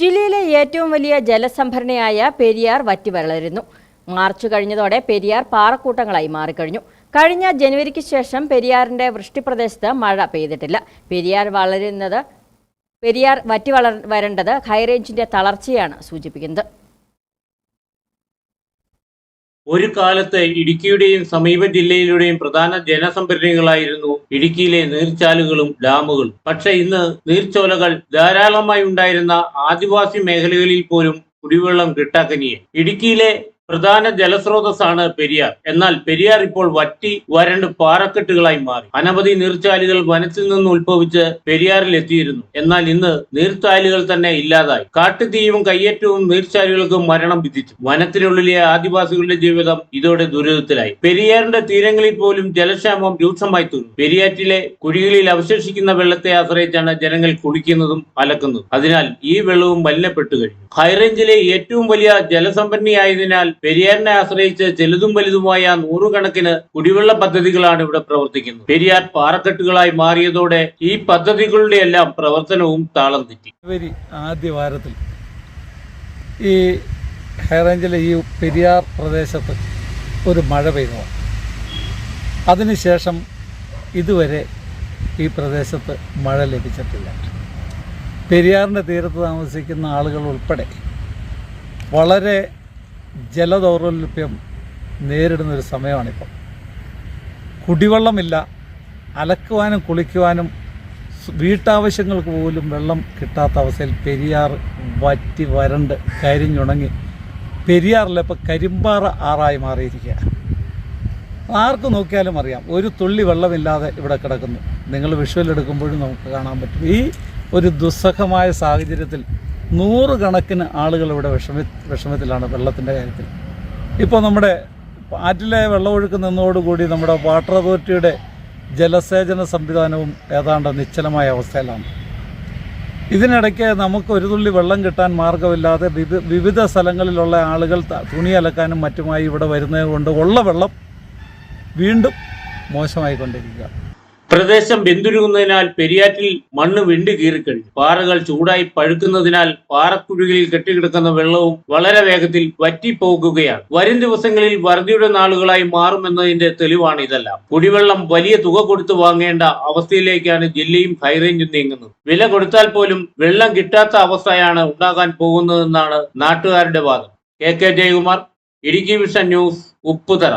ജില്ലയിലെ ഏറ്റവും വലിയ ജലസംഭരണിയായ പെരിയാർ വറ്റിവരളരുന്നു. മാർച്ച് കഴിഞ്ഞതോടെ പെരിയാർ പാറക്കൂട്ടങ്ങളായി മാറിക്കഴിഞ്ഞു. കഴിഞ്ഞ ജനുവരിക്ക് ശേഷം പെരിയാറിന്റെ വൃഷ്ടിപ്രദേശത്ത് മഴ പെയ്തിട്ടില്ല. പെരിയാർ വളരുന്നത് പെരിയാർ വറ്റി വളർ വരേണ്ടത് ഹൈറേഞ്ചിന്റെ തളർച്ചയാണ് സൂചിപ്പിക്കുന്നത്. ഒരു കാലത്ത് ഇടുക്കിയുടെയും സമീപ ജില്ലയിലൂടെയും പ്രധാന ജനസംഭരണികളായിരുന്നു ഇടുക്കിയിലെ നീർച്ചാലുകളും ഡാമുകളും. പക്ഷെ ഇന്ന് നീർച്ചോലകൾ ധാരാളമായി ഉണ്ടായിരുന്ന ആദിവാസി മേഖലകളിൽ പോലും കുടിവെള്ളം കിട്ടാക്കനിയെ. ഇടുക്കിയിലെ പ്രധാന ജലസ്രോതസ്സാണ് പെരിയാർ. എന്നാൽ പെരിയാർ ഇപ്പോൾ വറ്റി വരണ്ട് പാറക്കെട്ടുകളായി മാറി. അനവധി നീർച്ചാലുകൾ വനത്തിൽ നിന്ന് ഉത്ഭവിച്ച് പെരിയാറിൽ എത്തിയിരുന്നു. എന്നാൽ ഇന്ന് നീർച്ചാലുകൾ തന്നെ ഇല്ലാതായി. കാട്ടുതീയും കയ്യേറ്റവും നീർച്ചാലുകൾക്ക് മരണം വിധിച്ചു. വനത്തിനുള്ളിലെ ആദിവാസികളുടെ ജീവിതം ഇതോടെ ദുരിതത്തിലായി. പെരിയാറിന്റെ തീരങ്ങളിൽ പോലും ജലക്ഷാമം രൂക്ഷമായി തീർന്നു. പെരിയാറ്റിലെ കുഴികളിൽ അവശേഷിക്കുന്ന വെള്ളത്തെ ആശ്രയിച്ചാണ് ജനങ്ങൾ കുളിക്കുന്നതും അലക്കുന്നതും. അതിനാൽ ഈ വെള്ളവും മലിനപ്പെട്ടു കഴിഞ്ഞു. ഹൈറേഞ്ചിലെ ഏറ്റവും വലിയ ജലസംഭരണിയായതിനാൽ പെരിയാറിനെ ആശ്രയിച്ച് ചെലുതും വലുതുമായ നൂറുകണക്കിന് കുടിവെള്ള പദ്ധതികളാണ് ഇവിടെ പ്രവർത്തിക്കുന്നത്. പെരിയാർ പാറക്കെട്ടുകളായി മാറിയതോടെ ഈ പദ്ധതികളുടെ എല്ലാം പ്രവർത്തനവും താളം തെറ്റി ആദ്യ വാരത്തിൽ ഈ ഹൈറേഞ്ചിലെ ഈ പെരിയാർ പ്രദേശത്ത് ഒരു മഴ പെയ്തതാണ്. അതിനുശേഷം ഇതുവരെ ഈ പ്രദേശത്ത് മഴ ലഭിച്ചിട്ടില്ല. പെരിയാറിന്റെ തീരത്ത് താമസിക്കുന്ന ആളുകൾ ഉൾപ്പെടെ വളരെ ജലദൗർലഭ്യം നേരിടുന്ന ഒരു സമയമാണിപ്പം. കുടിവെള്ളമില്ല അലക്കുവാനും കുളിക്കുവാനും വീട്ടാവശ്യങ്ങൾക്ക് പോലും വെള്ളം കിട്ടാത്ത അവസ്ഥയിൽ പെരിയാർ വറ്റി വരണ്ട് കരിഞ്ഞുണങ്ങി. പെരിയാറിൽ ഇപ്പോൾ കരിമ്പാറ ആറായി മാറിയിരിക്കുക ആർക്ക് നോക്കിയാലും അറിയാം ഒരു തുള്ളി വെള്ളമില്ലാതെ ഇവിടെ കിടക്കുന്നു. നിങ്ങൾ വിഷ്വൽ എടുക്കുമ്പോഴും നമുക്ക് കാണാൻ പറ്റും. ഈ ഒരു ദുസ്സഹമായ സാഹചര്യത്തിൽ നൂറുകണക്കിന് ആളുകൾ ഇവിടെ വിഷമ വിഷമത്തിലാണ് വെള്ളത്തിന്റെ കാര്യത്തിൽ. ഇപ്പോൾ നമ്മുടെ ആറ്റിലെ വെള്ളമൊഴുക്ക് നിന്നതോടുകൂടി നമ്മുടെ വാട്ടർ അതോറിറ്റിയുടെ ജലസേചന സംവിധാനവും ഏതാണ്ട് നിശ്ചലമായ അവസ്ഥയിലാണ്. ഇതിനിടയ്ക്ക് നമുക്ക് ഒരു തുള്ളി വെള്ളം കിട്ടാൻ മാർഗമില്ലാതെ വിവിധ സ്ഥലങ്ങളിലുള്ള ആളുകൾ തുണി അലക്കാനും മറ്റുമായി ഇവിടെ വരുന്നത് കൊണ്ട് ഉള്ള വെള്ളം വീണ്ടും മോശമായിക്കൊണ്ടിരിക്കുക. പ്രദേശം വെന്തുരുകുന്നതിനാൽ പെരിയാറ്റിൽ മണ്ണ് വെണ്ടി കീറിക്കഴിഞ്ഞു പാറകൾ ചൂടായി പഴുക്കുന്നതിനാൽ പാറക്കുഴികളിൽ കെട്ടിക്കിടക്കുന്ന വെള്ളവും വളരെ വേഗത്തിൽ വറ്റിപ്പോകുകയാണ്. വരും ദിവസങ്ങളിൽ വറുതിയുടെ നാളുകളായി മാറുമെന്നതിന്റെ തെളിവാണ് ഇതെല്ലാം. കുടിവെള്ളം വലിയ തുക കൊടുത്തു വാങ്ങേണ്ട അവസ്ഥയിലേക്കാണ് ജില്ലയും ഹൈറേഞ്ചും നീങ്ങുന്നത്. വില കൊടുത്താൽ പോലും വെള്ളം കിട്ടാത്ത അവസ്ഥയാണ് ഉണ്ടാകാൻ പോകുന്നതെന്നാണ് നാട്ടുകാരുടെ വാദം. K K Jayakumar Idukki vision news Upputhara.